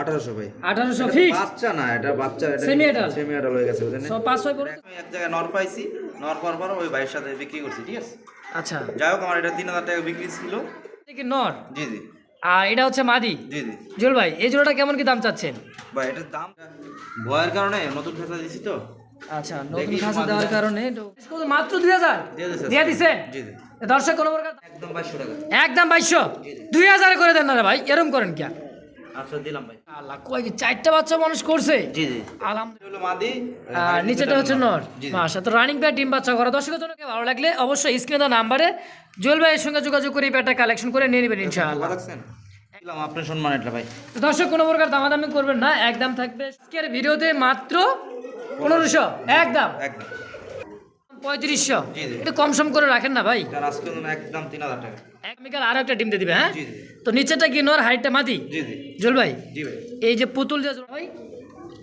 আঠারোশো ভাই। আঠারোশো এটা ফিক্স বাচ্চা না এটা বাচ্চা এটা? সেমি অ্যাডাল হয়ে গেছে এক জায়গায় নর পাইছি নর পর ওই ভাইয়ের সাথে বিক্রি করছি ঠিক আছে? আচ্ছা। যাই হোক আমার এটা তিন হাজার টাকা বিক্রি ছিল। কি নর? জি জি। আর এটা হচ্ছে মাদি? জি জি। জুয়েল ভাই এই জোড়াটা কেমন কি দাম চাচ্ছেন? ভাই এটার দাম ভয়ের কারণে নতুন ফেসা দিছি তো। আচ্ছা নতুন খাসা দেওয়ার কারণে মাত্র দুই হাজার? দিয়ে দর্শক কোনো প্রকার একদম বাইশশো টাকা। একদম বাইশশো? দুই হাজার করে দেন না ভাই এরম করেন কে আচ্ছা দিলাম ভাই। আল্লাহ কয় কি চারটা বাচ্চা মানুষ করছে? জি জি। আলহামদুলিল্লাহ। মাদি আর নিচেটা হচ্ছে নর। জি জি। তো রানিং প্যাড ডিম বাচ্চা করা। দর্শকের জন্য ভালো লাগলে অবশ্যই স্ক্রিনে দেওয়া নাম্বারে জুয়েল ভাইয়ের সঙ্গে যোগাযোগ করে কালেকশন করে নিয়ে নেবেন ইনশাআল্লাহ। কথা রাখছেন দিলাম আপনার সম্মান এটা ভাই। দর্শক কোনো প্রকার দামাদামি করবেন না একদম থাকবে। আজকের ভিডিওতে মাত্র পনেরোশো একদম। একদম। পঁয়ত্রিশশো। কম সম করে রাখেন না ভাই। আজকে একদম তিন হাজার টাকা। এক মিকাল আরও একটা ডিম দিয়ে দিবে হ্যাঁ? তো নিচেটা কি নর হাইটটা মাদি? জি জি। ভাই এই যে পুতুল যে ভাই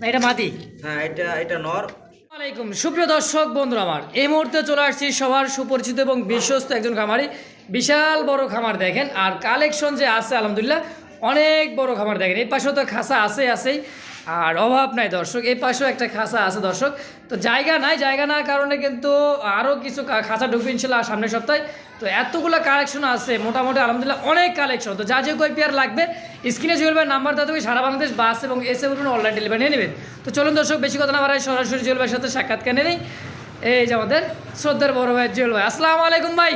এটা মাদি? হ্যাঁ এটা এটা নর। আলাইকুম সুপ্রিয় দর্শক বন্ধুরা আমার এই মুহূর্তে চলে আসছি সবার সুপরিচিত এবং বিশ্বস্ত একজন খামারি। বিশাল বড় খামার দেখেন আর কালেকশন যে আছে আলহামদুলিল্লাহ অনেক বড় খামার দেখেন। এই পাশেও তো খাসা আছে আছেই। আর অভাব নাই দর্শক। এই পাশেও একটা খাসা আছে দর্শক। তো জায়গা নাই জায়গা না কারণে কিন্তু আরও কিছু খাসা ঢুকবে ইনশাল্লাহ সামনের সপ্তাহে। তো এতগুলো কালেকশন আছে মোটামুটি আলহামদুলিল্লাহ অনেক কালেকশন তো যা যে কই পেয়ার লাগবে স্ক্রিনে জুয়েল ভাই নাম্বার দেওয়া থাকবে সারা বাংলাদেশ বাস এবং এসে বলবেন অনলাইন ডেলিভারি নিয়ে নেবেন। তো চলুন দর্শক বেশি কথা না বাড়াই সরাসরি জুয়েল ভাইয়ের সাথে সাক্ষাৎকার নিয়ে নিই। এই যে আমাদের শ্রদ্ধার বড় ভাই জুয়েল ভাই। আসসালামু আলাইকুম ভাই।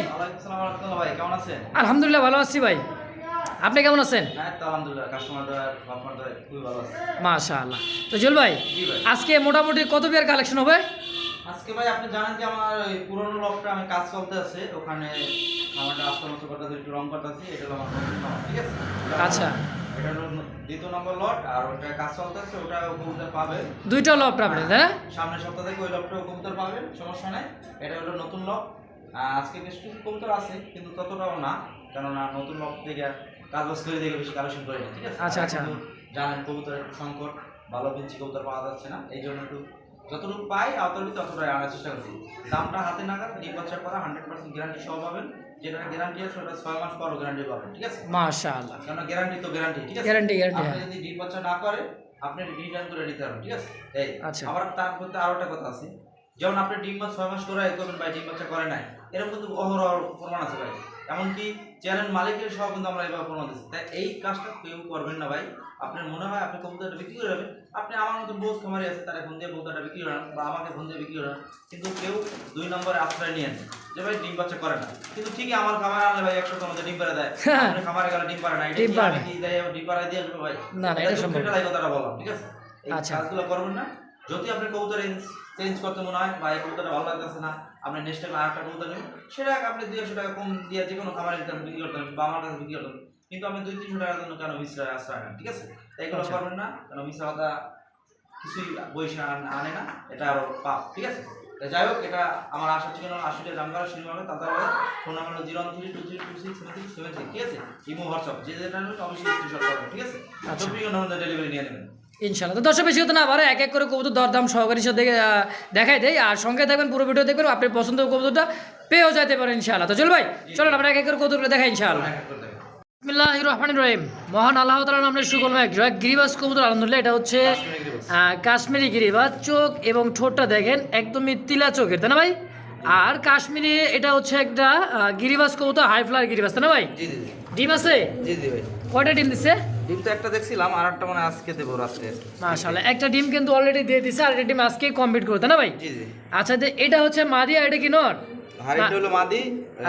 আলহামদুলিল্লাহ ভালো আছি ভাই। আপনি কেমন আছেন? হ্যাঁ মাশাআল্লাহ। তো জুয়েল ভাই আজকে মোটামুটি কত পেয়ার কালেকশন হবে? আজকে ভাই আপনি জানেন যে আমার পুরনো লকটা আমি কাজ আছে ওখানে আমারটা আস্তে আস্তে করতে আছে, একটু রং করতে আছে এটা হলো আমার ঠিক আছে? আচ্ছা। এটা হলো দ্বিতীয় নম্বর লট আর ওটা কাজ চলতে আছে ওটা কবুতর পাবে। দুইটা না? সামনের সপ্তাহ থেকে ওই কবুতর পাবেন সমস্যা নাই। এটা হলো নতুন আজকে বেশ কিছু কবুতর আছে কিন্তু ততটাও না কেননা নতুন লক থেকে কাজ বাজ করে দেখে বেশি কালেকশন করি না ঠিক আছে? আচ্ছা, আচ্ছা। জানেন কবুতরের সংকট ভালো পিঞ্চি কবুতর পাওয়া যাচ্ছে না এই জন্য একটু যতটুকু পাই ততটাই আনার চেষ্টা করছি। দামটা হাতে নাগাদ করা হান্ড্রেড পার্সেন্ট গ্যারান্টি সহ পাবেন। যেটা গ্যারান্টি আছে ওটা ছয় মাস পরও গ্যারান্টি পাবেন ঠিক আছে? মাশাআল্লাহ। কেন গ্যারান্টি তো গ্যারান্টি ঠিক আছে? Guarantee, guarantee, আপনি হ্যাঁ। যদি না করে আপনি রিটার্ন করে নিতে পারবেন ঠিক আছে? এই আচ্ছা। আবার তার মধ্যে আরও একটা কথা আছে। যেমন আপনি ডিম বাচ্চা ছয় মাস করে করবেন ভাই ডিম বাচ্চা করে নাই এরকম কিন্তু অহরহ প্রমাণ আছে ভাই। এমনকি চ্যানেল মালিকের সহ কিন্তু আমরা এবার প্রমাণ দিচ্ছি তাই এই কাজটা কেউ করবেন না ভাই। আপনার মনে হয় আপনি কবুতরটা বিক্রি করে যাবেন আপনি আমার মতো বহুত খামারি আছে তারা ফোন দিয়ে কবুতরটা বিক্রি করেন বা আমাকে ফোন দিয়ে বিক্রি করেন কিন্তু কেউ দুই নম্বরে আশ্রয় নিয়ে নেন যে ভাই ডিম বাচ্চা করে না। কিন্তু ঠিকই আমার খামারে আনলে ভাই একশো মধ্যে ডিম পাড়া দেয়। আপনি খামারে গেলে ডিম পাড়া না। এটা ডিম কি আমি কি দেয় ডিম পাড়ায় দিয়ে আসব ভাই? না, না, এটা সম্ভব এই কথাটা বললাম ঠিক আছে? এই আচ্ছা। কাজগুলো করবেন না। যদি আপনি কবুতর চেঞ্জ করতে মনে হয় বা এই কবুতরটা ভালো লাগতেছে না আপনি নেক্সট টাইম আরেকটা কবুতর নেবেন সেটা আপনি দুই একশো টাকা কম দিয়ে যে কোনো খামারের কাছে বিক্রি করতে বা আমার কাছে বিক্রি করতে কিন্তু আপনি দুই তিনশো টাকার জন্য কেন মিশ্রা আশ্রয় নেন ঠিক আছে? তাই এগুলো আচ্ছা। করবেন না কেন মিশ্রা কথা কিছুই বৈশা আনে না এটা আরও পাপ ঠিক আছে? যাই হোক এটা আমার আশা ছিল আশুলিয়া জামগাড়া শ্রীনগর তারপরে ফোন নাম্বার হলো zero three two three two six seven six seven three ঠিক আছে? ইমো হোয়াটসঅ্যাপ যে যেটা নেবেন অবশ্যই স্ক্রিনশট করবেন ঠিক আছে? আচ্ছা। চব্বিশ ঘণ্টার মধ্যে ডেলিভারি নিয়ে নেবেন। ইনশাল্লাহ তো দর্শক বেশি হতো না আবার এক এক করে কবুতর দরদাম সহকারী সাথে দেখাই দেয় আর সঙ্গে থাকবেন পুরো ভিডিও দেখবেন আপনি পছন্দ কবুতরটা পেয়েও যেতে পারেন ইনশাআল্লাহ। তো চল ভাই চলুন আমরা এক এক করে কবুতরগুলো দেখাই এক এক। বিসমিল্লাহ রহমান রহিম। মহান আল্লাহ তালার নামে সুকলম এক জয়। গিরিবাস কবুতর আলহামদুলিল্লাহ এটা হচ্ছে কাশ্মীরি গিরিবাস। চোখ এবং ঠোঁটটা দেখেন একদমই তিলা চোখের তাই না ভাই? আর কাশ্মীরি এটা হচ্ছে একটা গিরিবাস কবুতর হাই ফ্লার গিরিবাস তাই না ভাই? ডিম আছে? কয়টা ডিম দিচ্ছে ডিম তো একটা দেখছিলাম আর একটা মানে আজকে দেবো রাত্রে। মাশাআল্লাহ একটা ডিম কিন্তু অলরেডি দিয়ে দিছে আর একটা ডিম আজকে কমপ্লিট করতে না ভাই? জি জি। আচ্ছা যে এটা হচ্ছে মাদি আর এটা কি নর? হাড়িটা হলো মাদি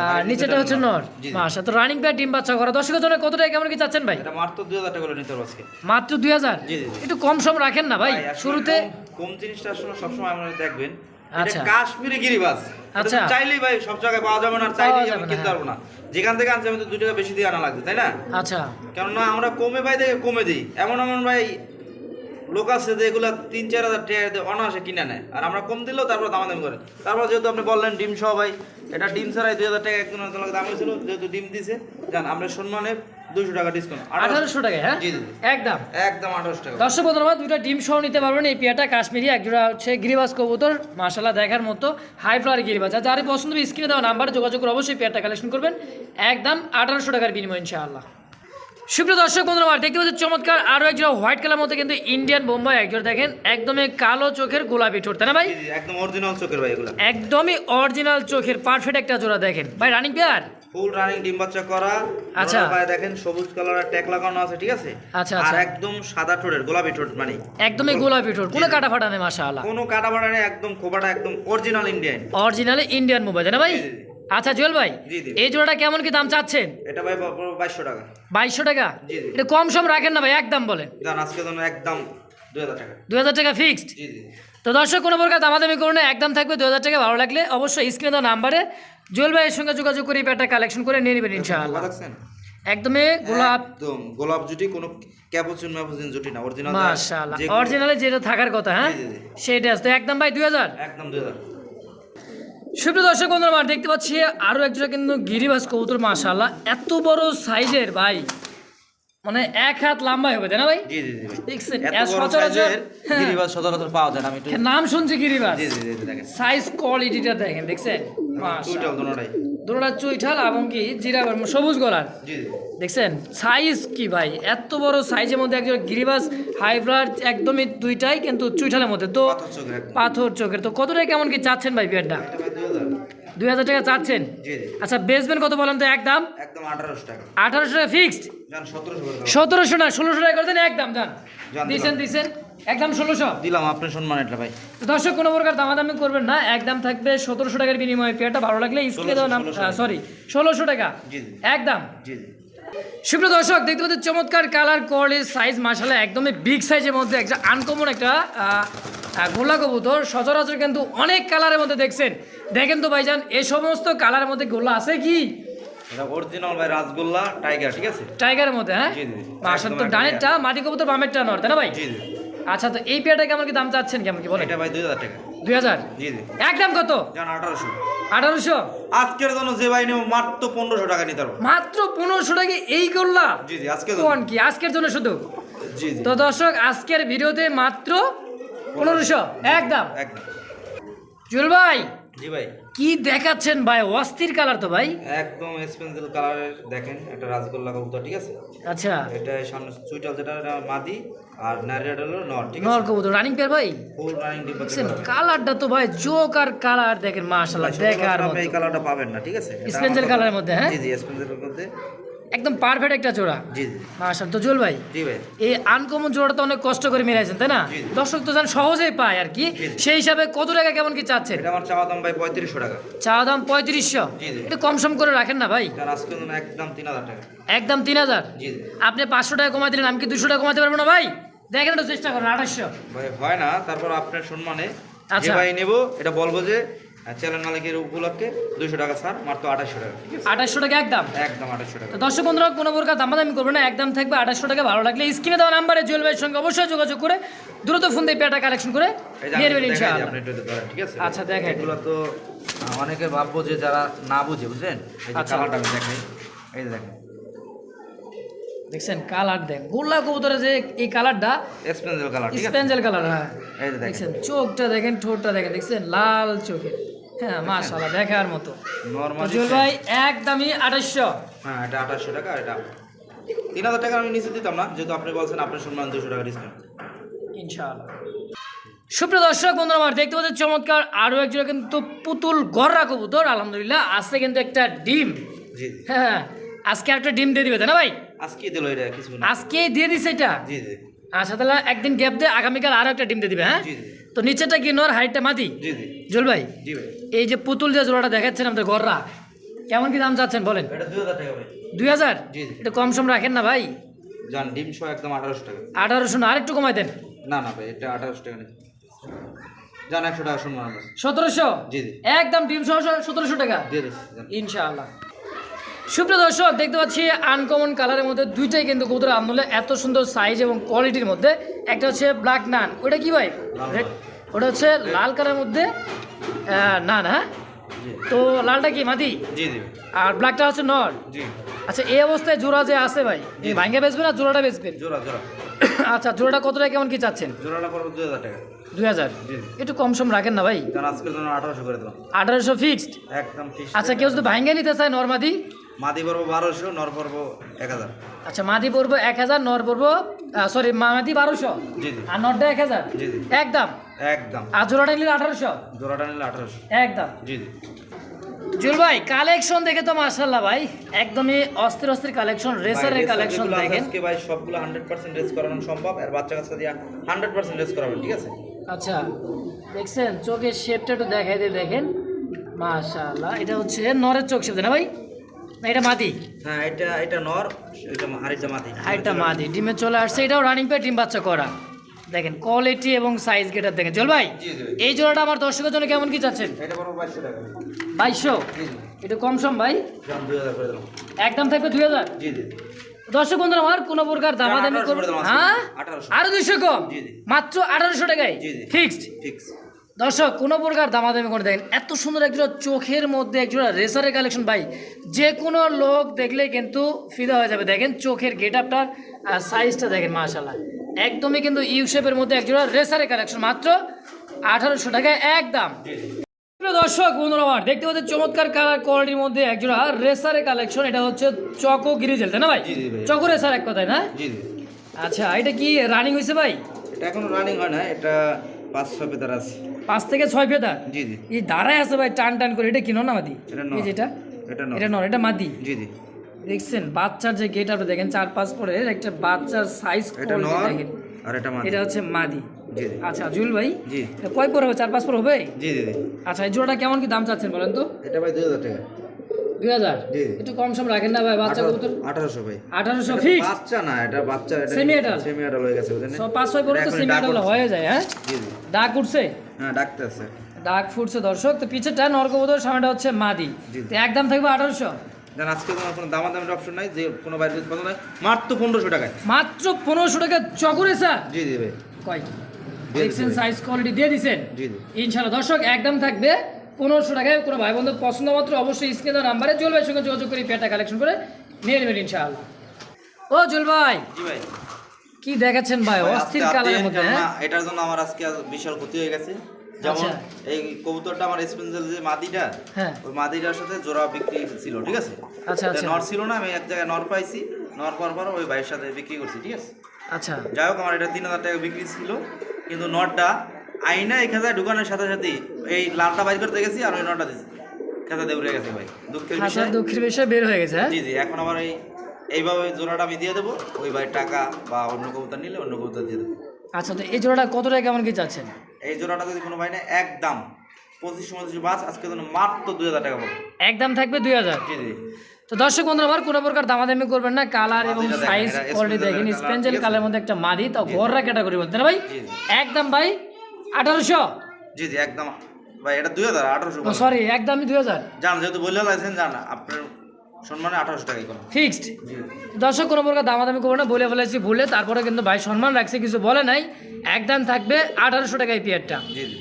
আর নিচেটা হচ্ছে নর। মাশা তো রানিং প্যাড ডিম বাচ্চা করা। দর্শকের জন্য কত টাকা কেমন কি চাচ্ছেন ভাই? এটা মাত্র দুই হাজার টাকা করে নিতে পারব আজকে। মাত্র দুই হাজার? জি, জি। একটু কম সম রাখেন না ভাই শুরুতে কম- কম জিনিসটা আসলে সবসময় আপনারা দেখবেন আচ্ছা। কাশ্মীরি গিরিবাস আচ্ছা। চাইলেই ভাই সব জায়গায় পাওয়া যাবে না চাইলেই আমি কিনতে হ্যাঁ। পারব না যেখান থেকে আনছি আমি তো দুই টাকা বেশি দিয়ে আনা লাগবে তাই না আচ্ছা কেননা আমরা কমে ভাই দেখে কমে দিই এমন এমন ভাই লোক আছে যে এগুলা তিন চার হাজার টাকা অনায়াসে কিনে নেয়। আর আমরা কম দিলেও তারপর দামাদামি করে। তারপর যেহেতু আপনি বললেন ডিম সহ ভাই এটা ডিম ছাড়াই দুই হাজার টাকা একজন দাম হয়েছিল যেহেতু ডিম দিছে জান আমরা সম্মানে দুইশো টাকা ডিসকাউন্ট আঠারোশো টাকা হ্যাঁ? জি, জি, জি। একদম। একদম আঠারোশো টাকা। দর্শক বন্ধুরা দুইটা ডিম সহ নিতে পারবেন এই পেয়ারটা কাশ্মীরি একজোড়া হচ্ছে গিরিবাস কবুতর মাশাল্লাহ দেখার মতো হাই ফ্লাওয়ার গিরিবাস আর যারা পছন্দ স্ক্রিনে দেওয়া নাম্বারে যোগাযোগ করে অবশ্যই পেয়ারটা কালেকশন করবেন। একদম আঠারোশো টাকার বিনিময় ইনশাআল্লাহ। সুপ্রিয় দর্শক বন্ধুরা আমার দেখতে পাচ্ছেন চমৎকার আরও একজন হোয়াইট কালার মধ্যে কিন্তু ইন্ডিয়ান বোম্বাই একজন দেখেন একদমই কালো চোখের গোলাপি ঠোঁট তাই না ভাই? একদম অরিজিনাল চোখের ভাই এগুলো। একদমই অরিজিনাল চোখের পারফেক্ট একটা জোড়া দেখেন। ভাই রানিং পেয়ার ফুল রানিং ডিম বাচ্চা করা। আচ্ছা। ভাই দেখেন সবুজ কালারের ট্যাগ লাগানো আছে ঠিক আছে? আচ্ছা, আর আচ্ছা। একদম সাদা ঠোঁটের গোলাপি ঠোঁট মানে। একদমই গোলাপি ঠোঁট কোনো কাটা ফাটা নেই মাসা আল্লাহ কোনো কাটা বাড়া নেই একদম খোপাটা একদম original Indian originally Indian mobile তাই না ভাই। আচ্ছা জুয়েল ভাই এই জোড়াটা কেমন কি দাম চাচ্ছেন? এটা ভাই বাইশশো টাকা। বাইশশো টাকা? এটা কম সম রাখেন না ভাই একদম বলেন। আজকে একদম দু হাজার টাকা ফিক্সড তো দর্শক কোনো প্রকার দামাদামি করুন একদম থাকবে দু হাজার টাকা ভালো লাগলে অবশ্যই স্ক্রিনে দেওয়া নাম্বারে জুয়েল ভাইয়ের সঙ্গে যোগাযোগ করে ব্যাটটা কালেকশন করে নিয়ে নেবেন ইনশাআল্লাহ। একদমই গোলাপ। একদম গোলাপ জুটি কোনো ক্যাপুচিন ম্যাপুচিন জুটি না অরিজিনাল মাশাআল্লাহ। অরিজিনালে যেটা থাকার কথা হ্যাঁ? সেটা তো একদম ভাই 2000 একদম 2000 শুভ দর্শক বন্ধুরা আমার দেখতে পাচ্ছি আরও একজন কিন্তু গিরিবাস কবুতর মাশাল্লাহ এত বড় সাইজের ভাই মানে এক হাত লম্বাই হবে তাই না ভাই? দেখছেন সচরাচর হ্যাঁ। গিরিবাস সচরাচর পাওয়া হ্যাঁ, এবং কি জিরাবার সবুজ গলার। দেখছেন? সাইজ কি ভাই? এত বড় সাইজের মধ্যে একজন গিরিবাস হাইব্রাড একদমই দুইটাই কিন্তু চুইঠালের মধ্যে। তো পাথর চোখের তো কতটা কেমন কি চাচ্ছেন ভাই বিয়ারটা দুই হাজার টাকা চাচ্ছেন? আচ্ছা বেসবেন কত বলেন তো একদম একদম আঠারোশো টাকা। আঠারোশো টাকা ফিক্সড সতেরোশো না ষোলোশো টাকা করে দেন একদম যান যান, দিছেন একদম ষোলোশো? দিলাম আপনার সম্মান এটা ভাই। দর্শক কোনো প্রকার দামাদামি করবেন না একদম থাকবে সতেরোশো টাকার বিনিময়ে। পেয়ারটা ভালো লাগলে স্ক্রিনে দেওয়া নাম সরি ষোলোশো টাকা। একদম জি। জি দর্শক দেখতে পাচ্ছেন চমৎকার কালার কোয়ালিটি সাইজ মাসালা একদমই বিগ সাইজের মধ্যে একটা আনকমন একটা আহ, গোলা কবুতর সচরাচর কিন্তু অনেক কালারের মধ্যে দেখছেন। দেখেন তো ভাইজান এই সমস্ত কালারের মধ্যে গোলা আছে কি? অরিজিনাল ভাই রাসগোল্লা টাইগার ঠিক আছে? টাইগারের মধ্যে হ্যাঁ। তো ডানেরটা মাটি কবুতর বামেরটা নর তাই না ভাই? জি জি। আচ্ছা তো এই পেয়ারটা কেমন কি দাম চাচ্ছেন কেমন কি বলেন? এটা ভাই দুই হাজার টাকা। দুই হাজার? জি জি। একদম কত? জান আজকের জন্য যে ভাই নেব মাত্র টাকা নিতে পারব। মাত্র টাকা এই গোল্লা? জি জি আজকে কোন কি? আজকের জন্য শুধু? জি জি। তো দর্শক আজকের ভিডিওতে মাত্র পনেরোশো একদম। একদম। জুয়েল ভাই জি ভাই। কি দেখাচ্ছেন ভাই? অস্থির কালার তো ভাই। একদম এক্সপেন্সিভ কালারের দেখেন একটা রাসগোল্লা কবুতর ঠিক আছে? আচ্ছা। এটা সামনে সুইটাল যেটা মাদি আর নারিয়াট হলো নর ঠিক নর কবুতর রানিং পেয়ার ভাই? ফুল রানিং ডিম কালারটা তো ভাই জোক আর কালার দেখেন মাশাআল্লাহ দেখার আপনি এই কালারটা পাবেন না ঠিক আছে? এটা কালারের মধ্যে, হ্যাঁ? জি জি স্পেন্সের মধ্যে। একদম পারফেক্ট একটা জোড়া। জি মাশাআল্লাহ। তো জুয়েল ভাই জি ভাই। এই আনকমন জোড়াটা তো অনেক কষ্ট করে মিলাইছেন তাই না। দর্শক তো জান সহজেই পায় আর কি। সেই হিসাবে কত টাকা কেমন কি চাচ্ছেন? এটা আমার চাওয়া দাম ভাই পঁয়ত্রিশশো টাকা। চা দাম পঁয়ত্রিশশো? জি, জি। এটা কম সম করে রাখেন না ভাই। জন্য একদম তিন হাজার টাকা। একদম তিন হাজার? জি জি। আপনি পাঁচশো টাকা কমাই দিলেন আমি কি দুশো টাকা কমাতে পারব না ভাই? দেখেন একটু চেষ্টা করেন আঠাশশো। ভাই হয় না তারপর আপনার সম্মানে আচ্ছা। ভাই নেব এটা বলব যে চ্যানেল মালিকের উপলক্ষে দুশো টাকা স্যার মাত্র আঠাশশো টাকা। আঠাশশো টাকা একদম? একদম আঠাশশো টাকা। দর্শক বন্ধুরা কোনো প্রকার দামাদামি করবে না একদম থাকবে আঠাশশো টাকা। ভালো লাগলে স্ক্রিনে দেওয়া নাম্বারে জুয়েল ভাইয়ের সঙ্গে অবশ্যই যোগাযোগ করে দ্রুত ফোন দিয়ে পেটা কালেকশন করে নিয়ে নেবেন ঠিক আছে? আচ্ছা, দেখাই এগুলো তো অনেকে ভাববো যে যারা না বুঝে বুঝলেন? এই যে আচ্ছা। কালারটা আমি দেখাই। এই দেখেন। দেখছেন কালার দেখ গোল্লা কবুতরের যে এই কালারটা এক্সপেন্সিভ কালার ঠিক আছে? স্পেঞ্জেল কালার হ্যাঁ। দেখছেন চোখটা দেখেন ঠোঁটটা দেখেন দেখছেন? লাল চোখের। হ্যাঁ মাশাআল্লাহ দেখার মতো। নর্মালি ভাই একদমই আঠাশশো হ্যাঁ এটা আঠাশশো টাকা এটা তিন হাজার টাকা আমি নিচে দিতাম না যেহেতু আপনি বলছেন আপনার সম্মান দুশো টাকা ডিসকাউন্ট ইনশাআল্লাহ। সুপ্রিয় দর্শক বন্ধুরা আমার দেখতে পাচ্ছেন চমৎকার আরও একজন কিন্তু পুতুল গররা কবুতর আলহামদুলিল্লাহ। আজকে কিন্তু একটা ডিম। হ্যাঁ আজকে একটা ডিম দিয়ে দিবে তাই না ভাই? আজকে দিল এটা কিছু না। আজকেই দিয়ে দিছে এটা? জি জি। আচ্ছা তাহলে একদিন গ্যাপ দিয়ে আগামীকাল আরও একটা ডিম দিয়ে দিবে হ্যাঁ? জি জি। তো নিচেরটা কি নর হাইটটা মাটি? জি জি। জল ভাই জি ভাই। এই যে পুতুল যে জোড়াটা দেখাচ্ছেন আমাদের গররা কেমন কি দাম চাচ্ছেন বলেন? এটা দুই হাজার টাকা ভাই। দুই হাজার? জি, জি। এটা কম সম রাখেন না ভাই। জান ডিম সহ একদম আঠারোশো টাকা। আঠারোশো না আরেকটু কমাই দেন। না না ভাই এটা আঠারোশো টাকা নিচ্ছি। জান একশো টাকা শুনব আমরা। সতেরোশো? জি জি। একদম ডিম সহ সতেরোশো টাকা? দিয়ে দিচ্ছি যান। ইনশাআল্লাহ। সুপ্রিয় দর্শক দেখতে পাচ্ছি আনকমন কালারের মধ্যে দুইটাই কিন্তু কবুতর আন্দোলন এত সুন্দর সাইজ এবং কোয়ালিটির মধ্যে। একটা হচ্ছে ব্ল্যাক নান ওটা কি ভাই? ওটা হচ্ছে লাল কালারের মধ্যে নান হ্যাঁ? তো লালটা কি মাদি? আর ব্ল্যাকটা হচ্ছে নর? আচ্ছা এই অবস্থায় জোড়া যে আছে ভাই ভাঙ্গে বেচবেন না জোড়াটা বেচবেন? জোড়া জোড়া। আচ্ছা জোড়াটা কত টাকা কেমন কি চাচ্ছেন? জোড়াটা পড়বে দুই হাজার টাকা। দুই হাজার? জি। জি একটু কম সম রাখেন না ভাই। আঠারোশো করে দিলাম। আঠারোশো ফিক্সড একদম আচ্ছা কেউ যদি ভাঙ্গে নিতে চায় নর্মাদি মাদি পড়ব বারোশো নর পড়ব এক হাজার। আচ্ছা মাদি পড়ব এক হাজার নর পড়ব সরি মাদি বারোশো জি জি। আর নরটা এক হাজার? জি জি। একদম? একদম। আর জোড়াটা নিলে আঠারোশো? জোড়াটা নিলে আঠারোশো। একদম। জি জি। জুল ভাই কালেকশন দেখে তো ভাই একদমই অস্থির অস্থির কালেকশন রেসারের কালেকশন দেখেন। আজকে ভাই সবগুলো রেস করানো সম্ভব আর বাচ্চা কাচ্চা দিয়ে হান্ড্রেড পার্সেন্ট রেস করাবেন ঠিক আছে? আচ্ছা দেখছেন চোখের শেপটা একটু দেখাই দিয়ে দেখেন। মাশাআল্লাহ এটা হচ্ছে নরের চোখ শেপ না ভাই? এটা মাদি। হ্যাঁ এটা এটা নর এটা আরেকটা মাদি। হাইটটা মাদি ডিমে চলে আসছে এটাও রানিং পে ডিম বাচ্চা করা। দেখেন কোয়ালিটি এবং সাইজ গেটার দেখেন। চল ভাই জি জি এই জোড়াটা আমার দর্শকের জন্য কেমন কি চাচ্ছেন? এটা বাইশশো একটু কম সম ভাই? একদম থাকবে দুই হাজার? দর্শক বন্ধুরা আমার কোনো প্রকার দামাদামি 1800 করব করে দিলাম আজকে। হ্যাঁ? আরও দুইশো কম। মাত্র আঠারোশো টাকায়? জি, জি। ফিক্সড ফিক্স দর্শক কোনো প্রকার দামাদামি করে দেখেন। এত সুন্দর একজোড়া চোখের মধ্যে একজোড়া রেসারের কালেকশন ভাই। যে কোনো লোক দেখলে কিন্তু ফিদা হয়ে যাবে। দেখেন চোখের গেট আপটার আর সাইজটা দেখেন মাশাল্লাহ একদমই কিন্তু ইউ শেপের মধ্যে একজোড়া রেসারের কালেকশন মাত্র আঠারোশো টাকায় একদম। দর্শক বন্ধুরা আমার দেখতে পাচ্ছেন চমৎকার কালার কোয়ালিটির মধ্যে একজোড়া রেসারের কালেকশন এটা হচ্ছে চকো গিরিজেল তাই না ভাই। চকো রেসার এক কথায় না? আচ্ছা এটা কি রানিং হয়েছে ভাই? এটা এখনও রানিং হয় না এটা আছে। পাঁচ থেকে ছয় ফেদার জি জি। এই দাঁড়ায় আছে ভাই টান টান করে। এটা কিনো না মাদি? এটা এই যেটা এটা? এটা নর। এটা মাদি? জি জি। দেখছেন বাচ্চার যে গেট আপনি দেখেন চার পাঁচ পরে একটা বাচ্চার সাইজ এটা নর আর এটা মাদি। এটা হচ্ছে মাদি। আচ্ছা জুল ভাই জি। কয় পর হবে? চার পাঁচ পর হবে? জি জি জি। আচ্ছা এই জোড়াটা কেমন কি দাম চাচ্ছেন বলেন তো? এটা ভাই দুই হাজার টাকা। দুই হাজার। একটু কম সম রাখেন না ভাই বাচ্চা কবুতর। আঠারোশো ভাই। আঠারোশো ফিক্স বাচ্চা না এটা বাচ্চা এটা? সেমি আডাল হয়ে গেছে বুঝলেন? পাঁচ ছয় পরে তো সেমি হয়ে যায় হ্যাঁ? ডাক উঠছে? হ্যাঁ ডাকতে আছে। ডাক ফুটছে দর্শক। তো পিছেরটা নরকবুতর সামনেটা হচ্ছে মাদি। তো একদম থাকবে আঠারোশো। দেন আজকে তোমার কোনো দামাদামির অপশন নাই যে কোনো বাইরে যদি পছন্দ হয় মাত্র পনেরোশো টাকায়। মাত্র পনেরোশো টাকা চকরে স্যার? জি জি ভাই। কয়? দেখছেন সাইজ কোয়ালিটি দিয়ে দিছেন জি জি। ইনশাল্লাহ দর্শক একদম থাকবে পনেরোশো টাকায় কোনো ভাই বন্ধু পছন্দ মাত্র অবশ্যই স্ক্রিনে দেওয়া নাম্বারে জুয়েল ভাইয়ের সঙ্গে যোগাযোগ করে পেটা কালেকশন করে নিয়ে নেবেন ইনশাআল্লাহ। ও জুয়েল ভাই কি দেখাচ্ছেন ভাই? অস্থির কালারের মধ্যে হ্যাঁ? এটার জন্য আমার আজকে বিশাল ক্ষতি হয়ে গেছে। যেমন আচ্ছা। এই কবুতরটা আমার স্পেন্সাল যে মাদিটা হ্যাঁ। ওই মাদিটার সাথে জোড়া বিক্রি ছিল ঠিক আছে? আচ্ছা আচ্ছা। নর ছিল না আমি এক জায়গায় নর পাইছি নর পাওয়ার পর ওই ভাইয়ের সাথে বিক্রি করছি ঠিক আছে? আচ্ছা। যাই হোক আমার এটা তিন হাজার টাকা বিক্রি ছিল কিন্তু নটটা আইনা এই খেজায় ঢুকানোর সাথে সাথে এই লালটা বাইর করতে গেছি আর ওই নটটা দিছি। খেজা দিয়ে উড়ে গেছে ভাই। দুঃখের বিষয়। দুঃখের বিষয় বের হয়ে গেছে হ্যাঁ? জি জি এখন আবার এই এইভাবে জোড়াটা আমি দিয়ে দেবো ওই ভাই টাকা বা অন্য কবুতর নিলে অন্য কবুতর দিয়ে দেবো। আচ্ছা তো এই জোড়াটা কত টাকা কেমন কি চাচ্ছেন? এই জোড়াটা যদি কোনো ভাই না একদম পঁচিশ পঁচিশ বাস আজকে জন্য মাত্র দুই হাজার টাকা পাবো একদম থাকবে দুই হাজার? জি জি। তো দর্শক বন্ধুরা আমার কোনো প্রকার দামাদামি করবেন না কালার এবং সাইজ কোয়ালিটি দেখেন স্পেঞ্জেল কালারের মধ্যে একটা মাদি তো গররা ক্যাটাগরি বলতে না ভাই? একদম ভাই আঠারোশো? জি জি একদম। ভাই এটা দুই হাজার আঠারোশো সরি একদমই দুই হাজার। জান যেহেতু বললে লাইসেন্স জান আপনার সম্মানে আঠারোশো টাকাই কোনো ফিক্সড দর্শক কোনো প্রকার দামাদামি করব না বলে ফেলেছি ভুলে তারপরে কিন্তু ভাই সম্মান রাখছে কিছু বলে নাই। একদম থাকবে আঠারোশো টাকা এই পেয়ারটা জি জি।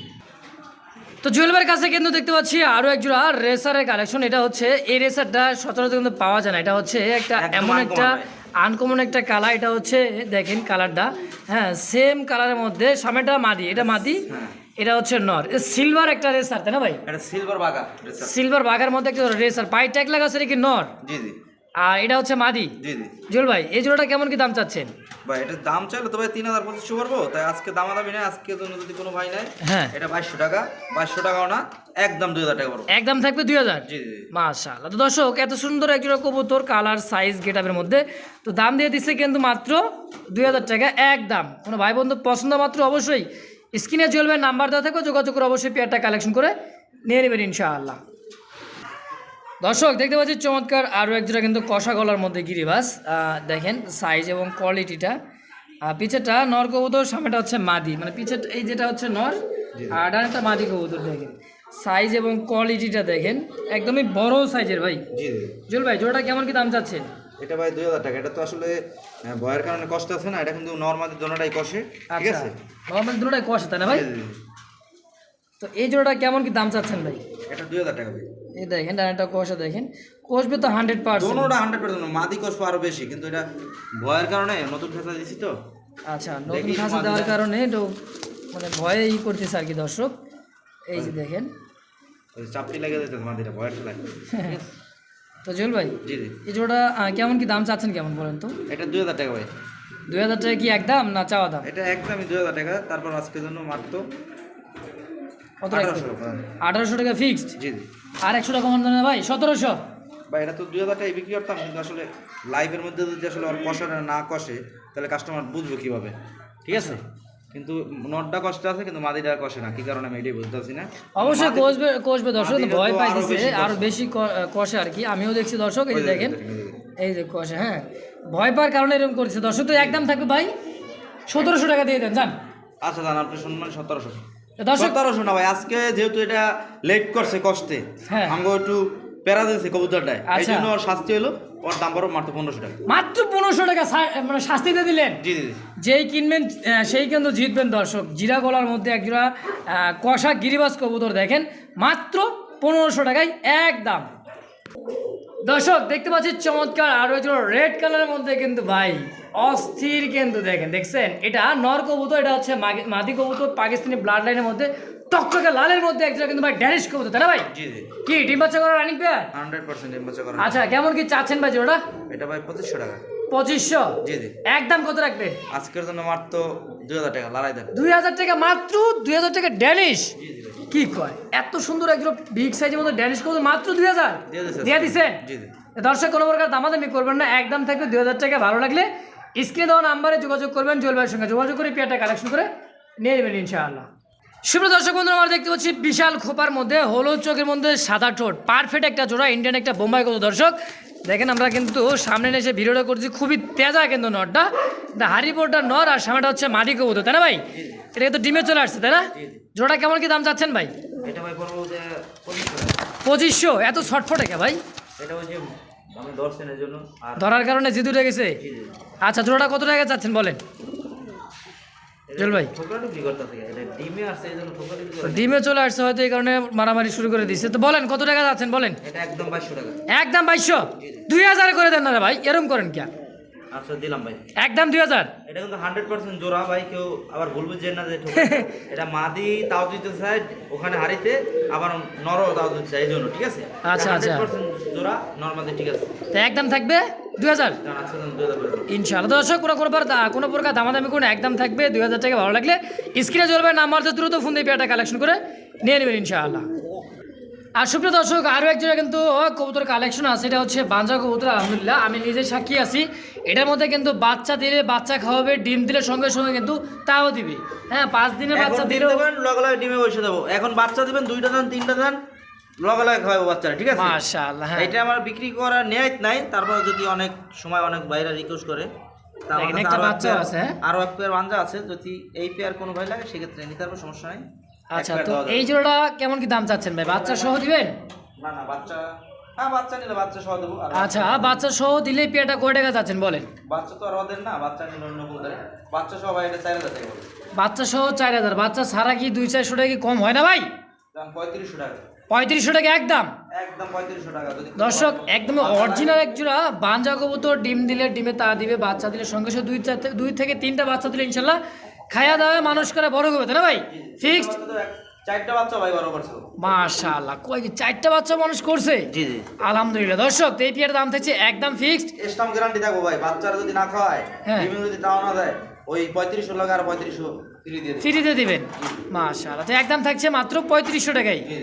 তো জুয়েলবের কাছে কিন্তু দেখতে পাচ্ছি আরও একজোড়া রেসারের কালেকশন এটা হচ্ছে এই রেসারটা সচরাচর কিন্তু পাওয়া যায় না এটা হচ্ছে একটা এমন একটা। আনকমন একটা কালার এটা হচ্ছে দেখেন কালারটা হ্যাঁ সেম কালারের মধ্যে সামনেটা মাদি এটা মাদি হ্যাঁ। এটা হচ্ছে নর। সিলভার একটা রেসার তাই না ভাই? এটা সিলভার বাগা সিলভার বাঘার মধ্যে একটা রেসার পাই ট্যাগ লাগা আছে কি নর? জি জি। আর এটা হচ্ছে মাদি। জি জি। জুয়েল ভাই এই জোড়াটা কেমন কি দাম চাচ্ছেন? ভাই এটার দাম চাইলে তো ভাই তিন হাজার পঁচিশশো করব তাই আজকে দামাদামি নেই আজকে জন্য যদি কোনো ভাই নেয় হ্যাঁ। এটা বাইশশো টাকা বাইশশো টাকাও না একদম দুই হাজার টাকা পড়ব। একদম থাকবে দুই হাজার? জি জি মাশাআল্লাহ। তো দর্শক এত সুন্দর একজোড়া কবুতর কালার সাইজ গেটআপের মধ্যে। তো দাম দিয়ে দিচ্ছে কিন্তু মাত্র দুই হাজার টাকা একদম। কোনো ভাই বন্ধু পছন্দ মাত্র অবশ্যই স্ক্রিনে চলবে নাম্বার দেওয়া থাকবে যোগাযোগ করে অবশ্যই পেয়ারটা কালেকশন করে নিয়ে নেবেন ইনশাআল্লাহ। দর্শক দেখতে পাচ্ছি চমৎকার আরও একজোড়া কিন্তু কষা গলার মধ্যে গিরিবাস। দেখেন সাইজ এবং কোয়ালিটিটা পিছেটা নর কবুতর সামনেটা হচ্ছে মাদি। মানে পিছের এই যেটা হচ্ছে নর আর ডানটা মাদি কবুতর দেখেন। সাইজ এবং কোয়ালিটিটা দেখেন। একদমই বড় সাইজের ভাই। জুল ভাই জোড়াটা কেমন কি দাম চাচ্ছেন এটা ভাই দুই হাজার টাকা। এটা তো আসলে ভয়ের কারণে কষ্ট আছে না এটা কিন্তু নর্মালি দোনোটাই কষে ঠিক আচ্ছা। আছে? নর্মাল দুটোটাই কষে তাই না ভাই। তো এই জোড়াটা কেমন কি দাম চাচ্ছেন ভাই? এটা দুই হাজার টাকা ভাই। এই দেখেন ডানাটা কষা দেখেন। কষবে তো হান্ড্রেড পার্সেন্ট দোনোটা হান্ড্রেড পার্সেন্ট মাদি কষবো আরও বেশি কিন্তু এটা ভয়ের কারণে নতুন খেতা দিছি তো। আচ্ছা নতুন খাঁচা দেওয়ার কারণে একটু মানে ভয়ে ই করতেছে আর কি দর্শক। এই যে দেখেন। চাপটি লেগে যেতে মাদিটা ভয়ের লাগে তো জুয়েল ভাই জি জি। এই জোড়া কেমন কি দাম চাচ্ছেন কেমন বলেন তো? এটা দুই হাজার টাকা ভাই। দুই হাজার টাকা কি একদম না চাওয়া দাম? এটা একদমই দুই হাজার টাকা তারপর আজকের জন্য মাত্র কত আঠারোশো টাকা। ফিক্সড জি জি। আর একশো টাকা কমান না ভাই? সতেরোশো। ভাই এটা তো দুই হাজার টাকায় বিক্রি করতাম কিন্তু আসলে লাইভের মধ্যে যদি আসলে ওর কষাটা না কষে তাহলে কাস্টমার বুঝবে কীভাবে। ঠিক আছে? কিন্তু নটটা কষ্ট আছে কিন্তু মাদিটা কষে না। কি কারণে আমি এটাই বুঝতে পারছি না? অবশ্যই কষবে কষবে দর্শক ভয় পাইতেছে আরও বেশি কষে আর কি। আমিও দেখছি দর্শক এই দেখেন এই যে কষে হ্যাঁ। ভয় পাওয়ার কারণে এরকম করছে। দর্শক তো একদম থাকবে ভাই। সতেরোশো টাকা দিয়ে দেন যান। আচ্ছা দান আপনি শুনবেন সতেরোশো। দর্শক ভাই আজকে যেহেতু এটা লেট করছে কষ্টে হ্যাঁ। একটু প্যারা দিয়েছে কবুতরটায় এই আচ্ছা। জন্য ওর শাস্তি হলো ওর দাম পড়ো মাত্র পনেরোশো টাকা। মাত্র পনেরোশো টাকা মানে শাস্তিতে দিলেন? জি জি জি। যেই কিনবেন সেই কিন্তু জিতবেন দর্শক। জিরা গলার মধ্যে একজোড়া কষা গিরিবাস কবুতর দেখেন মাত্র পনেরোশো টাকায় এক দাম। দর্শক দেখতে পাচ্ছি চমৎকার আরও একজন রেড কালারের মধ্যে কিন্তু ভাই অস্থির কিন্তু দেখেন দেখছেন? এটা নর কবুতর এটা হচ্ছে মাদি কবুতর পাকিস্তানি ব্লাড লাইনের মধ্যে টকটকে লালের মধ্যে একজোড়া কিন্তু ভাই ড্যানিশ কবুতর তাই না ভাই? জি জি। কি ডিম বাচ্চা করা রানিং পেয়ার পার্সেন্ট এমবাচা করা আচ্ছা কেমন কি চাচ্ছেন ভাই জোড়া এটা ভাই পঁচিশশো টাকা। পঁচিশশো? জি জি। একদম কত রাখবেন? আজকের জন্য মাত্র দুই হাজার টাকা লড়াই দেন। দুই হাজার টাকা মাত্র দুই হাজার টাকা ড্যানিশ জি জি কি কয়? এত সুন্দর একজন বিগ সাইজের মতো ড্যানিশ কবুতর মাত্র দুই হাজার? দিয়ে জি দর্শক কোনো প্রকার দামাদামি করবেন না একদম থাকবে দুই হাজার টাকা ভালো লাগলে। স্ক্রিনে দেওয়া নাম্বারে যোগাযোগ করবেন জুয়েল ভাইয়ের সঙ্গে যোগাযোগ করে পেয়ারটা কালেকশন করে নিয়ে নেবেন ইনশাআল্লাহ। সুপ্রিয় দর্শক বন্ধুরা আমরা দেখতে পাচ্ছি বিশাল খোপার মধ্যে হলুদ চোখের মধ্যে সাদা ঠোঁট পারফেক্ট একটা জোড়া ইন্ডিয়ান একটা বোম্বাই কত দর্শক? দেখেন আমরা কিন্তু সামনে এসে ভিডিওটা করছি খুবই তেজা কিন্তু নটটা। হারিবোর্ডটা নর আর সামনেটা হচ্ছে মাদি কবুতর তাই না ভাই? এটা কিন্তু ডিমে চলে আসছে তাই না? জোড়া কেমন কি দাম চাচ্ছেন ভাই? এটা ভাই পঁচিশশো এত ছটফটে কে ভাই? এটা ওই যে জন্য ধরার কারণে জিদু উঠে গেছে? আচ্ছা জোড়াটা কত টাকা চাচ্ছেন বলেন? জল ভাই। ডিমে চলে আসছে হয়তো এই কারণে মারামারি শুরু করে দিচ্ছে তো বলেন কত টাকা যাচ্ছেন বলেন? একদম বাইশশো একদম বাইশশো? দুই হাজার করে দেন না রে ভাই এরম করেন কে আচ্ছা দিলাম ভাই। একদম দুই হাজার। এটা কিন্তু হান্ড্রেড পার্সেন্ট জোড়া ভাই কেউ আবার ভুল বুঝছেন না যে এটা মাদি তাও দিতে চায় ওখানে হারিতে আবার নরও তাও দিতে চায় এই জন্য ঠিক আছে? আচ্ছা, আচ্ছা। জোড়া নর্মালি ঠিক আছে। তো একদম থাকবে দুই হাজার? দিলাম। ইনশাআল্লাহ দর্শক কোনো কোনো কোনো প্রকার দামাদামি কোনো একদম থাকবে দুই হাজার টাকা ভালো লাগলে। স্ক্রিনে চলবে নাম্বার দ্রুত ফোন দিয়ে পেয়ারটা কালেকশন করে নিয়ে নেবেন ইনশাআল্লাহ। আর সুপ্রিয় দর্শক আরও একজনের কিন্তু কবুতর কালেকশন আছে। এটা হচ্ছে বাঞ্জা কবুতর আলহামদুলিল্লাহ। আমি নিজে সাক্ষী আছি। এটার মধ্যে কিন্তু বাচ্চা দিলে বাচ্চা খাওয়াবে ডিম দিলে সঙ্গে সঙ্গে কিন্তু তাও দিবে। হ্যাঁ পাঁচ দিনের বাচ্চা দিলেও লগালগে ডিমে বসে দেবো। এখন বাচ্চা দিবেন দুইটা দেন তিনটা দেন লগালগে খাওয়াবো বাচ্চারা ঠিক আছে? মাশাআল্লাহ হ্যাঁ। এটা আমার বিক্রি করার নেয় নাই তারপর যদি অনেক সময় অনেক ভাইরা রিকোয়েস্ট করে তা আমার দেখেন, কাছে একটা আরও এক বাচ্চা পেয়ার- আছে, হ্যাঁ? বাঞ্জা আছে যদি এই পেয়ার কোনো ভাই লাগে সেক্ষেত্রে নিতে পারব সমস্যা নাই। আচ্ছা তো এই জোড়াটা কেমন কি দাম চাচ্ছেন ভাই? বাচ্চা সহ দিবেন? না না বাচ্চা হ্যাঁ বাচ্চা নিলে বাচ্চা সহ দেবো আচ্ছা বাচ্চা সহ দিলে পেয়ারটা কয় টাকা চাচ্ছেন বলেন? বাচ্চা তো আর ওদের না বাচ্চা নিলে অন্য। বাচ্চা সহ ভাই এটা চার হাজার টাকা বাচ্চা সহ চার হাজার বাচ্চা ছাড়া কি দুই চারশো টাকা কি কম হয় না ভাই? দাম পঁয়ত্রিশশো টাকা। পঁয়ত্রিশশো টাকা একদম একদম পঁয়ত্রিশশো টাকা দর্শক একদম অরিজিনাল এক জোড়া বাঞ্জা কবুতর ডিম দিলে ডিমে তা দিবে বাচ্চা দিলে সঙ্গে সঙ্গে দুই চার দুই থেকে তিনটা বাচ্চা দিলে ইনশাল্লাহ খায়া দাওয়া মানুষ করে বড় করবে তাই না ভাই? ফিক্সড চারটা বাচ্চা ভাই বড় করছে। মাশাআল্লাহ কয় চারটা বাচ্চা মানুষ করছে? জি জি। আলহামদুলিল্লাহ। দর্শক এই দাম থাকছে একদম ফিক্সড স্টাম গ্যারান্টি থাকব ভাই বাচ্চারা যদি না খাওয়ায় হ্যাঁ। যদি তাও না দেয় ওই পঁয়ত্রিশশো লাগে আর পঁয়ত্রিশশো ফ্রি দিয়ে ফ্রিতে দিবেন? মাশাআল্লাহ তো একদম থাকছে মাত্র পঁয়ত্রিশশো জি।